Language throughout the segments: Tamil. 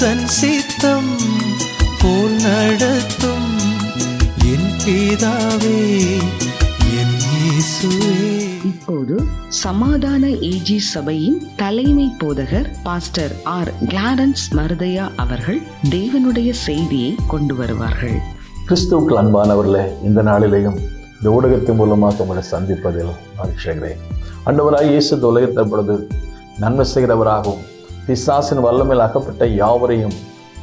உந்தன் சித்தம் போல் நடத்தும் என் பிதாவே என் இப்போது சமாதான ஏஜி சபையின் தலைமை போதகர் பாஸ்டர் ஆர் கிளாரன்ஸ் மருதையா அவர்கள் தேவனுடைய செய்தியை கொண்டு வருவார்கள். கிறிஸ்துவுக்கு அன்பானவர்களே இந்த நாளிலேயும் இந்த ஊடகத்தின் மூலமாக உங்களை சந்திப்பதில் மகிழ்ச்சிகிறேன் அண்டவராய் இயேசு பொழுது நன்மை செய்கிறவராகவும் பிசாசின் வல்லமையில் அகப்பட்ட யாவரையும்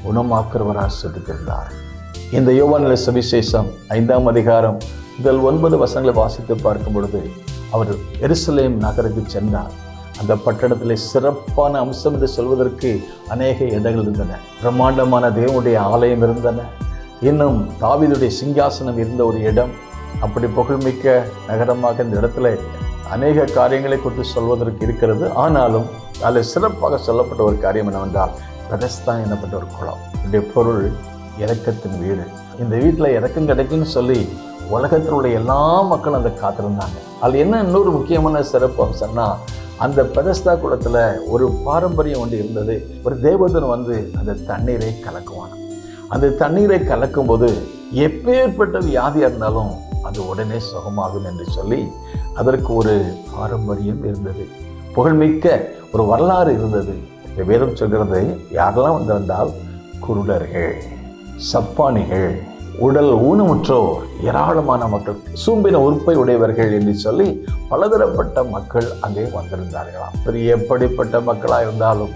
குணமாக்குறவராக செதுக்கின்றார் இந்த யோவானில சுவிசேஷம் ஐந்தாம் அதிகாரம் முதல் ஒன்பது வசங்களை வாசித்து பார்க்கும் பொழுது அவர் எருசலேம் நகருக்கு சென்றார். அந்த பட்டணத்தில் சிறப்பான அம்சம் என்று சொல்வதற்கு அநேக இடங்கள் இருந்தன. பிரம்மாண்டமான தேவனுடைய ஆலயம் இருந்தன. இன்னும் தாவிதுடைய சிங்காசனம் இருந்த ஒரு இடம். அப்படி புகழ்மிக்க நகரமாக இந்த இடத்துல அநேக காரியங்களை குறித்து சொல்வதற்கு இருக்கிறது. ஆனாலும் அதில் சிறப்பாக சொல்லப்பட்ட ஒரு காரியம் என்னவென்றால் பெதஸ்தா எனப்பட்ட ஒரு குளம். இதனுடைய பொருள் இறக்கத்தின் வீடு. இந்த வீட்டில் இறக்கம் கிடைக்குன்னு சொல்லி உலகத்தில் உள்ள எல்லா மக்களும் அதை காத்திருந்தாங்க. அதில் என்ன இன்னொரு முக்கியமான சிறப்பு அம்சம்னா அந்த பெதஸ்தா குளத்தில் ஒரு பாரம்பரியம் ஒன்று இருந்தது. ஒரு தேவதன் வந்து அந்த தண்ணீரை கலக்குவான். அந்த தண்ணீரை கலக்கும்போது எப்பேற்பட்ட வியாதியாக இருந்தாலும் அது உடனே சுகமாகும் என்று சொல்லி அதற்கு ஒரு பாரம்பரியம் இருந்தது. புகழ்மிக்க ஒரு வரலாறு இருந்தது. இந்த வேதம் சொல்கிறது யாரெல்லாம் வந்திருந்தால் குருடர்கள் சப்பானிகள் உடல் ஊனமுற்றோர் ஏராளமான மக்கள் சூம்பின உறுப்பை உடையவர்கள் என்று சொல்லி பலதரப்பட்ட மக்கள் அங்கே வந்திருந்தார்களாம் பெரிய எப்படிப்பட்ட மக்களாக இருந்தாலும்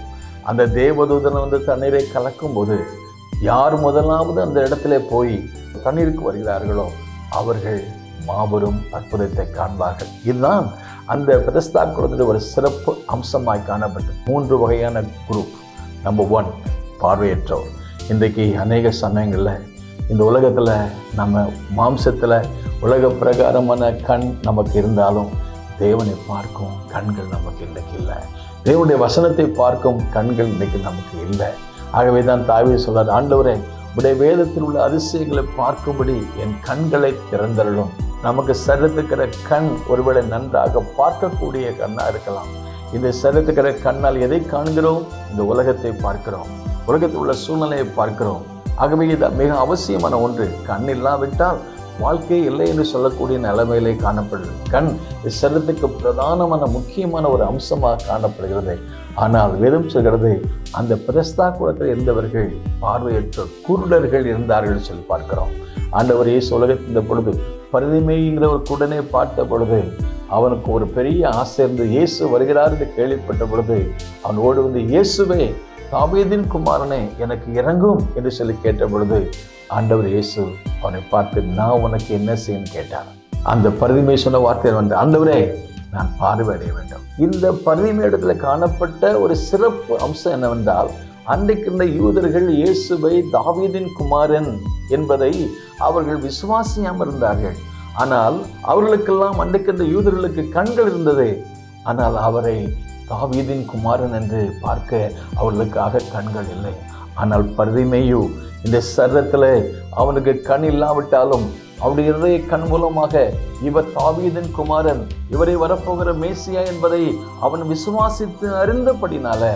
அந்த தேவதூதன் வந்து தண்ணீரை கலக்கும் போது யார் முதலாவது அந்த இடத்துல போய் தண்ணீருக்கு வருகிறார்களோ அவர்கள் மாபெரும் அற்புதத்தை காண்பார்கள். இதுதான் அந்த பிரதஸ்தா குலத்துடைய ஒரு சிறப்பு அம்சமாய் காணப்பட்டது. மூன்று வகையான குரூப் நம்பர் ஒன் பார்வையற்றோர். இன்றைக்கு அநேக சமயங்களில் இந்த உலகத்தில் நம்ம மாம்சத்தில் உலக பிரகாரமான கண் நமக்கு இருந்தாலும் தேவனை பார்க்கும் கண்கள் நமக்கு இன்றைக்கு இல்லை. தேவனுடைய வசனத்தை பார்க்கும் கண்கள் இன்றைக்கு நமக்கு இல்லை. ஆகவே தான் தாவே சொல்றார் ஆண்டவரே உடைய வேதத்தில் உள்ள அதிசயங்களை பார்க்கும்படி என் கண்களை திறந்தருளும். நமக்கு சரத்துக்கிற கண் ஒருவேளை நன்றாக பார்க்கக்கூடிய கண்ணா இருக்கலாம். இந்த சருத்துக்கிற கண்ணால் எதை காண்கிறோம்? இந்த உலகத்தை பார்க்கிறோம். உலகத்தில் உள்ள சூழ்நிலையை பார்க்கிறோம். ஆகவே இது மிக அவசியமான ஒன்று. கண் இல்லாவிட்டால் வாழ்க்கை இல்லை என்று சொல்லக்கூடிய நிலைமையிலே காணப்படுது கண் சரத்துக்கு பிரதானமான முக்கியமான ஒரு அம்சமாக காணப்படுகிறது. ஆனால் வேதம் சொல்கிறது அந்த பிரஸ்தா குலத்தில் இருந்தவர்கள் பார்வையற்ற குருடர்கள் இருந்தார்கள் சொல்லி பார்க்கிறோம். ஆண்டவர் இயேசு உலகத்தின் பொழுது பரிதிமைங்கிற ஒரு பார்த்த பொழுது அவனுக்கு ஒரு பெரிய ஆசை இருந்து இயேசு வருகிறார் என்று கேள்விப்பட்ட பொழுது அவன் ஓடு வந்து இயேசுவே தாவீதின் குமாரனே எனக்கு இறங்கும் என்று சொல்லி கேட்ட பொழுது ஆண்டவர் இயேசு அவனை பார்த்து நான் உனக்கு என்ன செய்யணும் கேட்டார். அந்த பரிதிமை சொன்ன வார்த்தை வந்து ஆண்டவரே நான் பார்வையடைய வேண்டும். இந்த பரிதிமை இடத்துல காணப்பட்ட ஒரு சிறப்பு அம்சம் என்னவென்றால் அன்றைக்கு இருந்த யூதர்கள் இயேசுவை தாவீதின் குமாரன் என்பதை அவர்கள் விசுவாசியாமல் இருந்தார்கள். ஆனால் அவர்களுக்கெல்லாம் அன்றைக்கு இருந்த யூதர்களுக்கு கண்கள் இருந்தது. ஆனால் அவரை தாவீதின் குமாரன் என்று பார்க்க அவர்களுக்காக கண்கள் இல்லை. ஆனால் பரிதிமையு இந்த சரத்தில் அவனுக்கு கண் இல்லாவிட்டாலும் அவருடைய இருதய கண் மூலமாக இவர் தாவீதின் குமாரன் இவரை வரப்போகிற மேசியா என்பதை அவன் விசுவாசித்து அறிந்தபடினால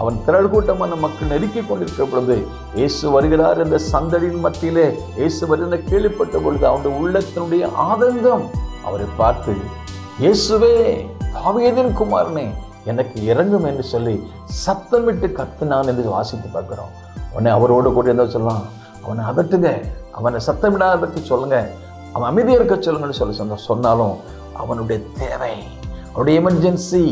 அவன் திரள் கூட்டமான மக்கள் நெருக்கிக் கொண்டிருக்கிற பொழுது இயேசு வருகிறார் என்ற சந்தடியின் மத்தியிலே. இயேசு வருகிற கேள்விப்பட்ட பொழுது அவனுடைய உள்ளத்தினுடைய ஆதங்கம் அவரை பார்த்து இயேசுவே தாவீதின் குமாரனே எனக்கு இறங்கும் என்று சொல்லி சத்தமிட்டு கத்துனான் என்று வாசித்து பார்க்கிறோம். உடனே அவரோடு கூட இருந்தால் சொல்லலாம். அவனை அதட்டுங்க அவனை சத்தமிடாததுக்கு சொல்லுங்க. அவன் அமைதியாக இருக்க சொல்லுங்கன்னு சொல்லி சொன்ன சொன்னாலும் அவனுடைய தேவை அவருடைய எமர்ஜென்சி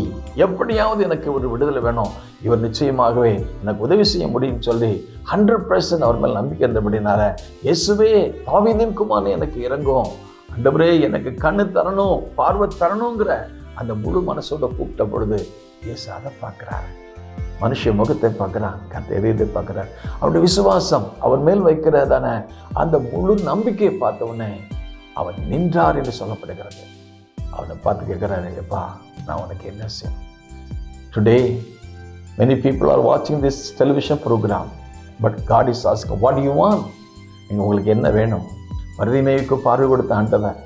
எப்படியாவது எனக்கு ஒரு விடுதலை வேணும். இவர் நிச்சயமாகவே எனக்கு உதவி செய்ய முடியும் சொல்லி ஹண்ட்ரட் பர்சன்ட் அவர் மேல் நம்பிக்கை இருந்தபடினால இயேசுவே தாவீதின் குமாரன் எனக்கு இறங்கும். அண்டபரே எனக்கு கண்ணு தரணும் பார்வை தரணுங்கிற அந்த முழு மனசோட கூப்பிட்ட பொழுது இயேசு அதை பார்க்குறாரு. மனுஷ முகத்தை பார்க்குறான் கத்த எரியத்தை பார்க்குறார். அவருடைய விசுவாசம் அவர் மேல் வைக்கிறதான அந்த முழு நம்பிக்கையை பார்த்தவுடனே அவர் அவன் நின்றார் என்று சொல்லப்படுகிறது. அவனை பார்த்து கேட்குறாரு எப்பா நான் உனக்கு என்ன செய்யணும்? டுடே மெனி பீப்புள் ஆர் வாட்சிங் this television programme but God is ask what you want நீங்கள் உங்களுக்கு என்ன வேணும்? மருதிமேய்க்கு பார்வை கொடுத்த ஆண்டவர்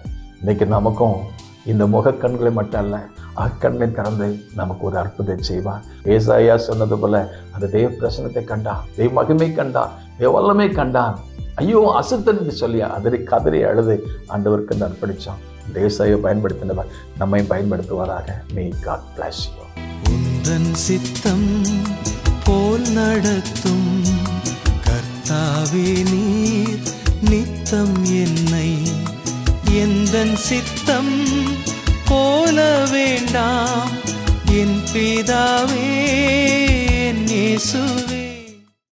இன்னைக்கு நமக்கும் இந்த முகக்கண்களை மட்டும் அல்ல அக்கண்ணை திறந்து நமக்கு ஒரு அற்புதம் செய்வார். ஏசாயா சொன்னது போல அந்த தெய்வ பிரசனத்தை கண்டான் தெய்வ மகிமை கண்டான் தெய்வ வல்லமை கண்டான். ஐயோ அசுத்தன் சொல்லியா? சொல்லி கதறி அழுது ஆண்டவருக்கு அர்ப்பணிச்சான் தேசாயை பயன்படுத்தினவர் நம்மையும் பயன்படுத்துவாராக. மே காட் பிளஸ் உந்தன் சித்தம் போல் நடத்தும். கர்த்தாவே நீர் நித்தம் என்னை. எந்தன் சித்தம் போல வேண்டாம். என் பிதாவே என் இயேசுவே.